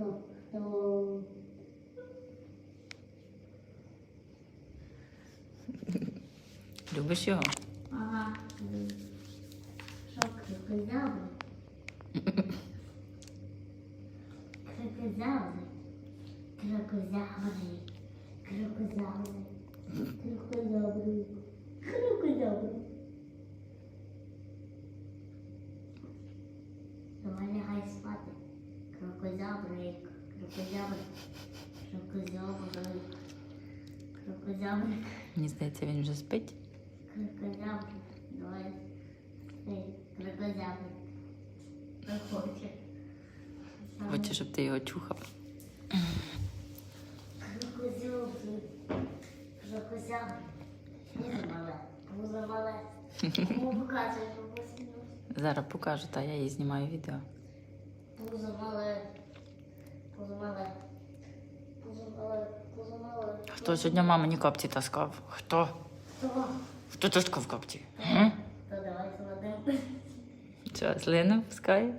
Тобто, хто, хто Любиш його? ага, шок казали. Крокозаври, крокозаври, крокозаври, крокозаври, крокозаври. Давай лягай спати. Крокозябри. Крокозябри. Крокозябри. Крокозябри. Мені здається, він вже спить. Крокозябр. Давай. Эй, крокозябр. Не хоче. Хоче, щоб ти його чухав. Зараз покажу, та я їй знімаю відео. Хто сьогодні мамині капці таскав? Хто? Хто? Хто таскав капці? М? То давай складемо. Що, слину пускає?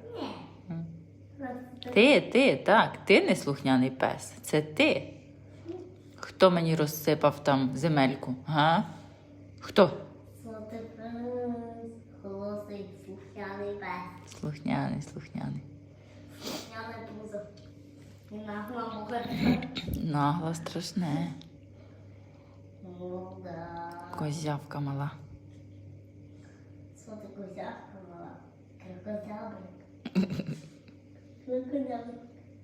Ти, ти, так, ти не слухняний пес. Це ти. Хто мені розсипав там земельку? Га? Хто? Пес, Слухняний, слухняний. Пузо. І нагла муха. Нагло страшне. Ну да. Козявка мала. Що ти козявка мала? Крокозябрик. Крокозябрик.